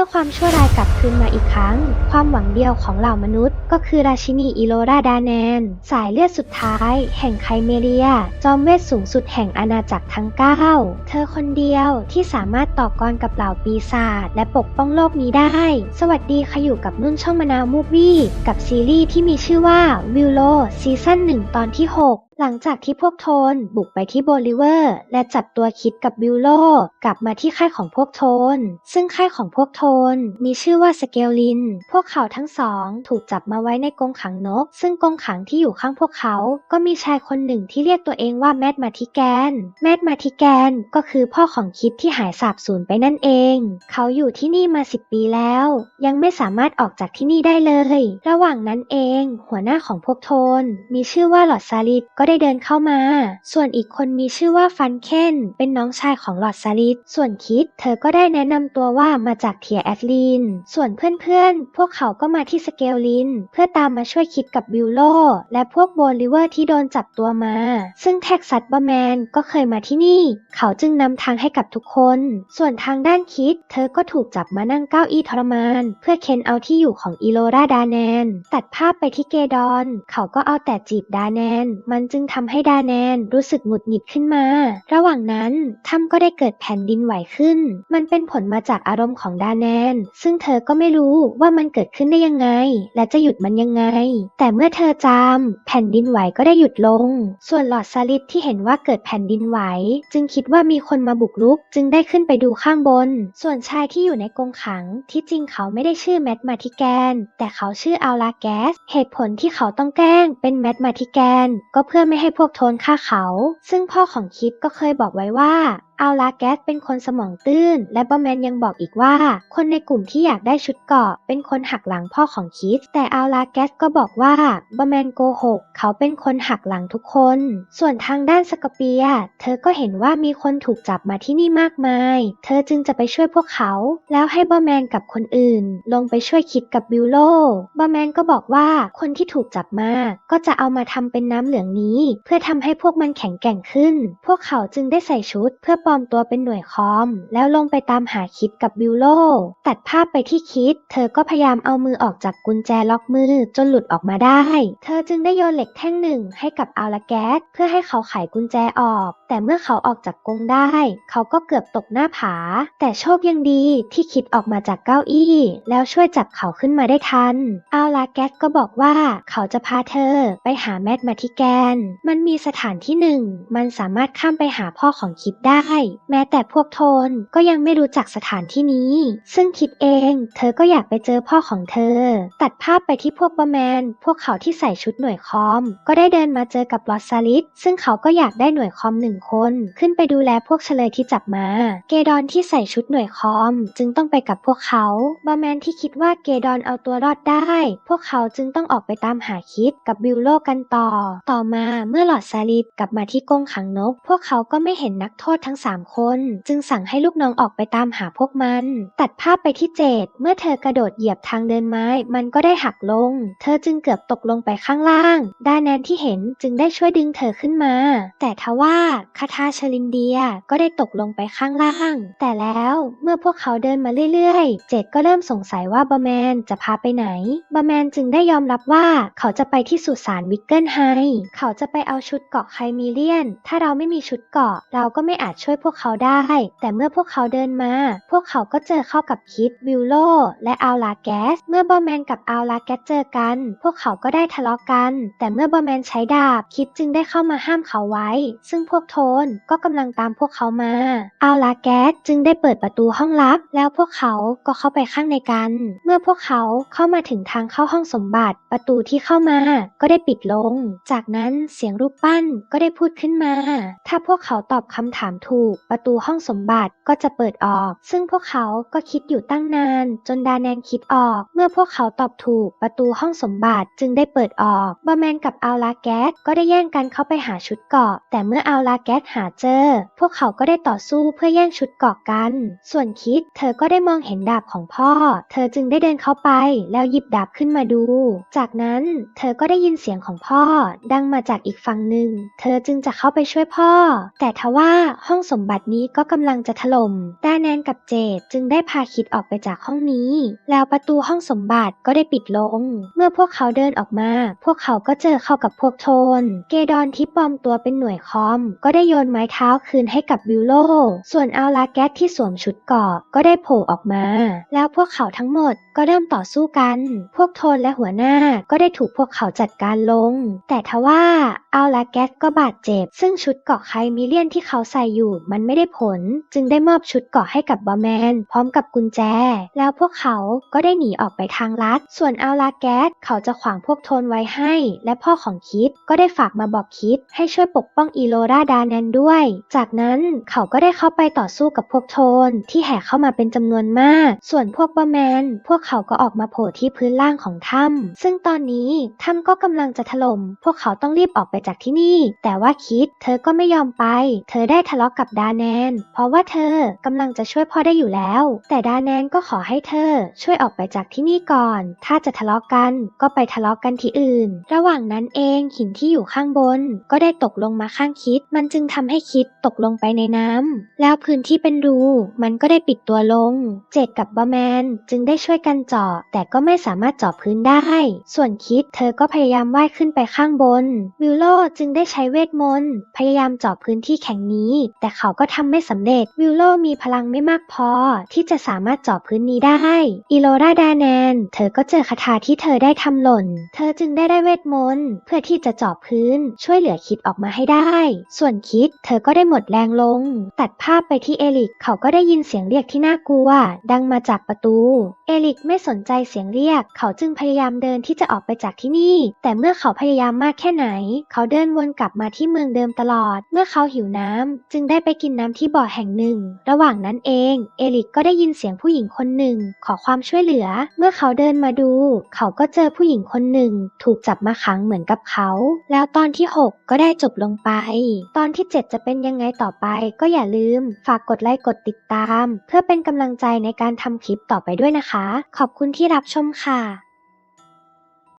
มื่อความชั่วร้ายกลับคืนมาอีกครั้ง ความหวังเดียวของเหล่ามนุษย์ ก็คือราชินีอิโลราดาแนน สายเลือดสุดท้าย แห่งไคเมเรีย จอมเวทสูงสุดแห่งอาณาจักรทั้ง 9 เธอคนเดียวที่สามารถต่อกรกับเหล่าปีศาจและปกป้องโลกนี้ได้ สวัสดีค่ะอยู่กับนุ่นช่องมะนาวมูฟวี่กับซีรีส์ที่มีชื่อว่าวิลโลซีซั่น1ตอนที่ 6 หลังจากที่พวกโทนบุกไปที่โบลิเวอร์ และจับตัวคิดกับบิลโลกลับมาที่ค่ายของพวกโทน ซึ่งค่ายของพวกโทนมีชื่อว่าสเกลลิน พวกเขาทั้งสองถูกจับมาไว้ในกรงขังนก ซึ่งกรงขังที่อยู่ข้างพวกเขา ก็มีชายคนหนึ่งที่เรียกตัวเองว่าแมดมาทิแกน แมดมาทิแกนก็คือพ่อของคิดที่หายสาบสูญไปนั่นเอง เขาอยู่ที่นี่มาสิบปีแล้ว ยังไม่สามารถออกจากที่นี่ได้เลย ระหว่างนั้นเอง หัวหน้าของพวกโทน มีชื่อว่าหลอดซาลิดก็ได้เดินเข้ามา ส่วนอีกคนมีชื่อว่าฟันเคนเป็นน้องชายของหลอดซาลิดส่วนคิดเธอก็ได้แนะนำตัวว่ามาจากเทียแอดลิน ส่วนเพื่อนๆ พวกเขาก็มาที่สเกลลิน เพื่อตามมาช่วยคิดกับบิลโลและพวกโบลิเวอร์ที่โดนจับตัวมา ซึ่งแท็กซัสบอร์แมนก็เคยมาที่นี่ เขาจึงนำทางให้กับทุกคน ส่วนทางด้านคิด เธอก็ถูกจับมานั่งเก้าอี้ทรมาน เพื่อเค้นเอาที่อยู่ของอีโลราดาแนน ตัดภาพไปที่เกดอน เขาก็เอาแต่จีบดาแนน มันจึงทำให้ดาแนนรู้สึกหงุดหงิดขึ้นมา ระหว่างนั้นถ้ำก็ได้เกิดแผ่นดินไหวขึ้น มันเป็นผลมาจากอารมณ์ของดาแนน ซึ่งเธอก็ไม่รู้ว่ามันเกิดขึ้นได้ยังไง และจะหยุดมันยังไง แต่เมื่อเธอจามแผ่นดินไหวก็ได้หยุดลง ส่วนหลอดซาลิดที่เห็นว่าเกิดแผ่นดินไหว จึงคิดว่ามีคนมาบุกรุก จึงได้ขึ้นไปดูข้างบน ส่วนชายที่อยู่ในกรงขังที่จริงเขาไม่ได้ชื่อแมทมาทิแกน แต่เขาชื่ออัลลาแกส เหตุผลที่เขาต้องแกล้งเป็นแมทมาทิแกน ก็เพื่อไม่ให้พวกโทนฆ่าเขา ซึ่งพ่อของคิดก็เคยบอกไว้ว่า อัลลาแกสเป็นคนสมองตื้น และบอมแมนยังบอกอีกว่า คนในกลุ่มที่อยากได้ชุดเกราะ เป็นคนหักหลังพ่อของคิดแต่อัลลาแกสก็บอกว่าบอมแมนโกหก เขาเป็นคนหักหลังทุกคน ส่วนทางด้านสกเปีย เธอก็เห็นว่ามีคนถูกจับมาที่นี่มากมาย เธอจึงจะไปช่วยพวกเขา แล้วให้บอมแมนกับคนอื่น ลงไปช่วยคิดกับบิลโลบอมแมนก็บอกว่าคนที่ถูกจับมา ก็จะเอามาทำเป็นน้ำเหลืองนี้ เพื่อทำให้พวกมันแข็งแกร่งขึ้น พวกเขาจึงได้ใส่ชุดเพื่อปลอมตัวเป็นหน่วยคอม แล้วลงไปตามหาคิดกับบิลโล ตัดภาพไปที่คิด เธอก็พยายามเอามือออกจากกุญแจล็อกมือจนหลุดออกมาได้ เธอจึงได้โยนเหล็กแท่งหนึ่งให้กับอัลลาแกสเพื่อให้เขาไขกุญแจออก แต่เมื่อเขาออกจากกรงได้ เขาก็เกือบตกหน้าผา แต่โชคยังดีที่คิดออกมาจากเก้าอี้ แล้วช่วยจับเขาขึ้นมาได้ทันอัลลาแกสก็บอกว่าเขาจะพาเธอไปหาแมดมาทิแกน มันมีสถานที่หนึ่งมันสามารถข้ามไปหาพ่อของคิดได้แม้แต่พวกโทนก็ยังไม่รู้จักสถานที่นี้ ซึ่งคิดเอง เธอก็อยากไปเจอพ่อของเธอ ตัดภาพไปที่พวกบอร์แมน พวกเขาที่ใส่ชุดหน่วยคอม ก็ได้เดินมาเจอกับลอสซาลิสซึ่งเขาก็อยากได้หน่วยคอมหนึ่งคน ขึ้นไปดูแลพวกเฉลยที่จับมา เกดอนที่ใส่ชุดหน่วยคอม จึงต้องไปกับพวกเขาบอร์แมนที่คิดว่าเกดอนเอาตัวรอดได้ พวกเขาจึงต้องออกไปตามหาคิดกับบิลโลกันต่อ ต่อมาเมื่อหลอดซาลิดกลับมาที่กรงขังนก พวกเขาก็ไม่เห็นนักโทษทั้ง3คนจึงสั่งให้ลูกน้องออกไปตามหาพวกมัน ตัดภาพไปที่เจดเมื่อเธอกระโดดเหยียบทางเดินไม้ มันก็ได้หักลง เธอจึงเกือบตกลงไปข้างล่าง ดาแนนที่เห็นจึงได้ช่วยดึงเธอขึ้นมา แต่ทว่าคาทาเชลินเดียก็ได้ตกลงไปข้างล่าง แต่แล้วเมื่อพวกเขาเดินมาเรื่อยๆ เจดก็เริ่มสงสัยว่าบอร์แมนจะพาไปไหนบอร์แมนจึงได้ยอมรับว่าเขาจะไปที่สุสานวิกเกิลไฮเขาจะไปเอาชุดเกาะไคมีเลียน ถ้าเราไม่มีชุดเกาะเราก็ไม่อาจช่วยพวกเขาได้ แต่เมื่อพวกเขาเดินมา พวกเขาก็เจอเข้ากับคิดวิลโลและอัลลาแกส เมื่อบอร์แมนกับอัลลาแกสเจอกัน พวกเขาก็ได้ทะเลาะกัน แต่เมื่อบอร์แมนใช้ดาบคิดจึงได้เข้ามาห้ามเขาไว้ ซึ่งพวกโทนก็กำลังตามพวกเขามาอัลลาแกสจึงได้เปิดประตูห้องลับ แล้วพวกเขาก็เข้าไปข้างในกัน เมื่อพวกเขาเข้ามาถึงทางเข้าห้องสมบัติ ประตูที่เข้ามาก็ได้ปิดลง จากนั้นเสียงรูปปั้นก็ได้พูดขึ้นมา ถ้าพวกเขาตอบคำถามถูกประตูห้องสมบัติก็จะเปิดออก ซึ่งพวกเขาก็คิดอยู่ตั้งนาน จนดาแนนคิดออก เมื่อพวกเขาตอบถูก ประตูห้องสมบัติจึงได้เปิดออกบอร์แมนกับอัลลาแกสก็ได้แย่งกันเข้าไปหาชุดเกราะ แต่เมื่ออัลลาแกสหาเจอ พวกเขาก็ได้ต่อสู้เพื่อแย่งชุดเกราะกัน ส่วนคิดเธอก็ได้มองเห็นดาบของพ่อ เธอจึงได้เดินเข้าไป แล้วหยิบดาบขึ้นมาดู จากนั้นเธอก็ได้ยินเสียงของพ่อ ดังมาจากอีกฝั่งหนึ่ง เธอจึงจะเข้าไปช่วยพ่อ แต่ทว่าห้องสมบัตินี้ก็กำลังจะถล่มดาแนนกับเจดจึงได้พาคิดออกไปจากห้องนี้ แล้วประตูห้องสมบัติก็ได้ปิดลง เมื่อพวกเขาเดินออกมา พวกเขาก็เจอเข้ากับพวกโทน เกดอนที่ปลอมตัวเป็นหน่วยคอม ก็ได้โยนไม้เท้าคืนให้กับวิลโล ส่วนอัลลาแกสที่สวมชุดเกราะก็ได้โผล่ออกมา แล้วพวกเขาทั้งหมดก็เริ่มต่อสู้กัน พวกโทนและหัวหน้าก็ได้ถูกพวกเขาจัดการลง แต่ทว่าอัลลาแกสก็บาดเจ็บ ซึ่งชุดเกราะไคมิเลียนที่เขาใส่อยู่มันไม่ได้ผล จึงได้มอบชุดเกราะให้กับบอแมน พร้อมกับกุญแจ แล้วพวกเขาก็ได้หนีออกไปทางลัด ส่วนอัลลาแกสเขาจะขวางพวกโทนไว้ให้ และพ่อของคิดก็ได้ฝากมาบอกคิดให้ช่วยปกป้องอีโลราดาแนนด้วย จากนั้นเขาก็ได้เข้าไปต่อสู้กับพวกโทนที่แห่เข้ามาเป็นจำนวนมาก ส่วนพวกบอแมน พวกเขาก็ออกมาโผล่ที่พื้นล่างของถ้ำซึ่งตอนนี้ถ้ำก็กำลังจะถล่ม พวกเขาต้องรีบออกไปจากที่นี่ แต่ว่าคิดเธอก็ไม่ยอมไป เธอได้ทะเลาะกับกับดาแนน เพราะว่าเธอกำลังจะช่วยพ่อได้อยู่แล้ว แต่ดาแนนก็ขอให้เธอช่วยออกไปจากที่นี่ก่อน ถ้าจะทะเลาะกันก็ไปทะเลาะกันที่อื่น ระหว่างนั้นเองหินที่อยู่ข้างบน ก็ได้ตกลงมาข้างคิด มันจึงทำให้คิดตกลงไปในน้ำแล้วพื้นที่เป็นรูมันก็ได้ปิดตัวลง เจดกับบอแมนจึงได้ช่วยกันเจาะ แต่ก็ไม่สามารถเจาะพื้นได้ ส่วนคิดเธอก็พยายามว่ายขึ้นไปข้างบน วิลโลจึงได้ใช้เวทมนต์พยายามเจาะพื้นที่แข็งนี้ แต่เขาก็ทำไม่สำเร็จ วิลโลมีพลังไม่มากพอ ที่จะสามารถเจาะพื้นนี้ได้อีโลราดาแนน เธอก็เจอคาถาที่เธอได้ทำหล่น เธอจึงได้ได้เวทมนต์เพื่อที่จะเจาะพื้น ช่วยเหลือคิดออกมาให้ได้ ส่วนคิด เธอก็ได้หมดแรงลง ตัดภาพไปที่เอลิก เขาก็ได้ยินเสียงเรียกที่น่ากลัว ดังมาจากประตู เอลิกไม่สนใจเสียงเรียก เขาจึงพยายามเดินที่จะออกไปจากที่นี่ แต่เมื่อเขาพยายามมากแค่ไหน เขาเดินวนกลับมาที่เมืองเดิมตลอด เมื่อเขาหิวน้ำจึงได้ไปกินน้ำที่บ่อแห่งหนึ่ง ระหว่างนั้นเอง เอลิกก็ได้ยินเสียงผู้หญิงคนหนึ่ง ขอความช่วยเหลือ เมื่อเขาเดินมาดู เขาก็เจอผู้หญิงคนหนึ่ง ถูกจับมาขังเหมือนกับเขา แล้วตอนที่ 6 ก็ได้จบลงไป ตอนที่ 7 จะเป็นยังไงต่อไป ก็อย่าลืม ฝากกดไลค์กดติดตาม เพื่อเป็นกำลังใจในการทำคลิปต่อไปด้วยนะคะ ขอบคุณที่รับชมค่ะ